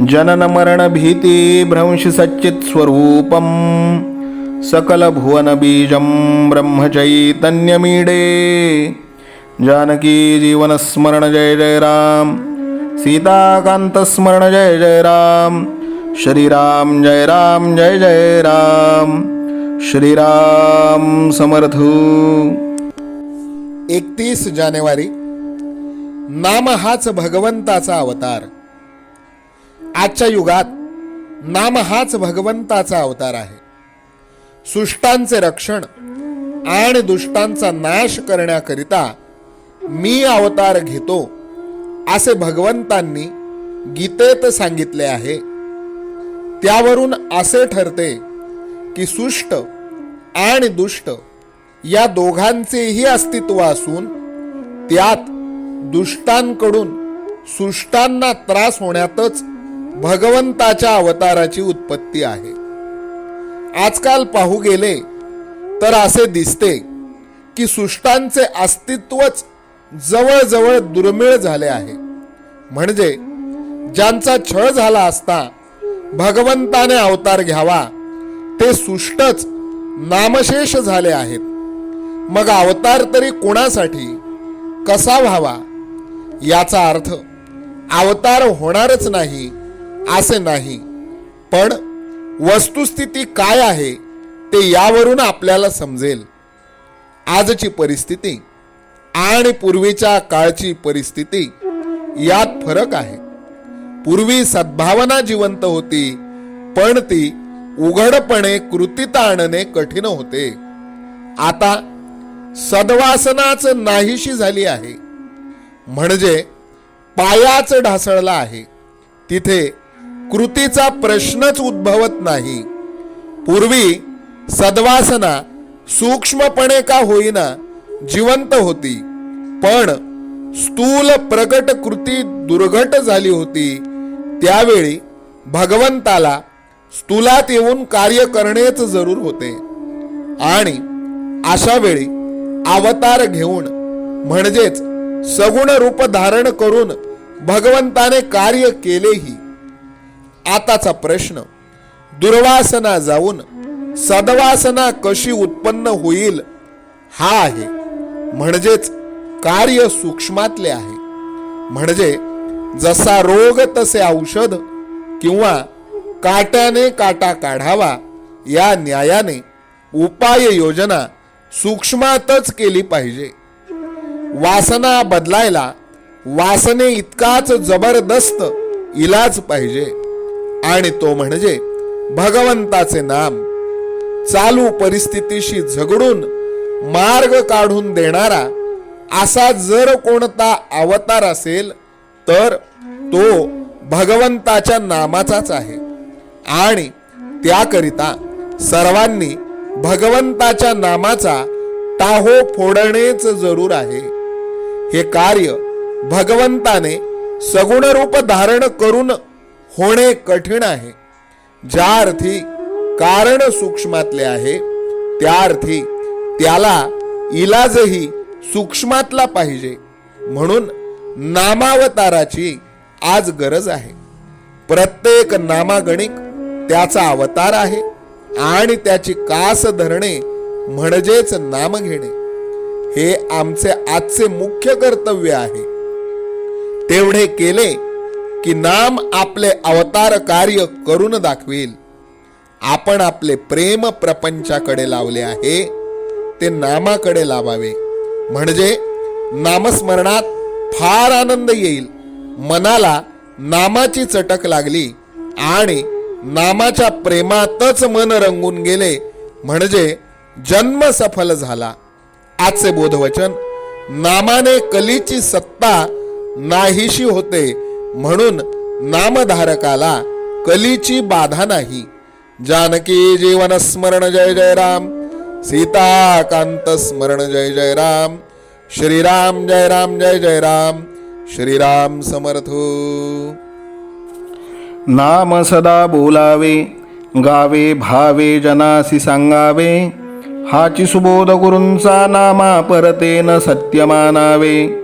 जननमरणभीतिभ्रंशसच्चित्स्वरूपं सकलभुवनबीजं ब्रह्मचैतन्यमीडे। जानकी जीवनस्मरण जय जय राम सीताकान्तस्मरण जय जय राम श्रीराम जय राम जय जय राम श्रीराम समर्थ। एकतीस जानेवारी। नाम हाच भगवंताचा अवतार। आजच्या युगात नाम हाच भगवंताचा अवतार आहे. सुष्टांचे रक्षण आणि दुष्टांचा नाश करण्याकरिता मी अवतार घेतो असे भगवंतांनी गीतेत सांगितले आहे. त्यावरून असे ठरते की सुष्ट आणि दुष्ट या दोघांचेही अस्तित्व असून त्यात दुष्टांकडून सुष्टांना त्रास होण्यातच भगवंताच्या अवताराची उत्पत्ती आहे. आजकाल पाहू गेले तर असे दिसते की सुष्टांचे अस्तित्वच जवळजवळ दुर्मिळ झाले आहे. म्हणजे ज्यांचा छळ झाला असता भगवंताने अवतार घ्यावा ते सुष्टच नामशेष झाले आहेत. मग अवतार तरी कोणासाठी कसा व्हावा? याचा अर्थ अवतार होणारच नाही असे नाही. पण वस्तुस्थिती काय आहे ते यावरून आपल्याला समजेल. आजची परिस्थिती आणि पूर्वीच्या काळची परिस्थिती यात फरक आहे. पूर्वी सद्भावना जिवंत होती पण ती उघडपणे कृतीत आणणे कठीण होते. आता सद्वासनाच नाहीशी झाली आहे. म्हणजे पायाच ढासळला आहे. तिथे कृतीचा प्रश्नच उद्भवत नाही. पूर्वी सद्वासना सूक्ष्मपणे का होईना जिवंत होती पण स्थूल प्रगट कृती दुर्घट झाली होती. त्यावेळी भगवंताला स्थूलात येऊन कार्य करणेच जरूर होते. आणि अशा वेळी अवतार घेऊन म्हणजेच सगुण रूप धारण करून भगवंताने कार्य केलेही आताचा प्रश्न दुर्वासना जाऊन सदवासना कशी उत्पन्न होईल हा आहे. म्हणजेच कार्य सूक्ष्मातले आहे. म्हणजे जसा रोग तसे औषध किंवा काट्याने काटा काढावा या न्यायाने उपाय योजना सूक्ष्मातच केली पाहिजे. वासना बदलायला वासने इतकाच जबरदस्त इलाज पाहिजे. आणि तो म्हणजे भगवंताचे नाम. चालू परिस्थितीशी झगडून मार्ग काढून देणारा असा जर कोणता अवतार असेल तर तो भगवंताच्या नामाचाच आहे. आणि त्याकरिता सर्वांनी भगवंताच्या नामाचा टाहो फोडणेच जरूर आहे. हे कार्य भगवंताने सगुण रूप धारण करून होणे कठीण आहे. ज्या अर्थी कारण सूक्ष्मातले आहे त्या अर्थी त्याला इलाजही सूक्ष्मातला पाहिजे. म्हणून नामावताराची आज गरज आहे. प्रत्येक नामागणिक त्याचा अवतार आहे आणि त्याची कास धरणे म्हणजेच नाम घेणे. हे आमचे आजचे मुख्य कर्तव्य आहे. तेवढे केले की नाम आपले अवतार कार्य करून दाखवेल. आपण आपले प्रेम प्रपंचाकडे लावले आहे ते नामाकडे लावावे. म्हणजे नामस्मरणात फार आनंद येईल. मनाला नामाची चटक लागली आणि नामाच्या प्रेमातच मन रंगून गेले. म्हणजे जन्म सफल झाला. आजचे बोधवचन नामाने कलीची सत्ता नाहीशी होते म्हणून नामधारकाला कलीची बाधा नाही. जानकी जीवन स्मरण जय जय राम. सीताकांत स्मरण जय जय राम. श्रीराम जय राम जय जय राम. श्रीराम समर्थ. नाम सदा बोलावे गावे भावे जनासी सांगावे. हाची सुबोध गुरूंचा नामा परतेन सत्य मानावे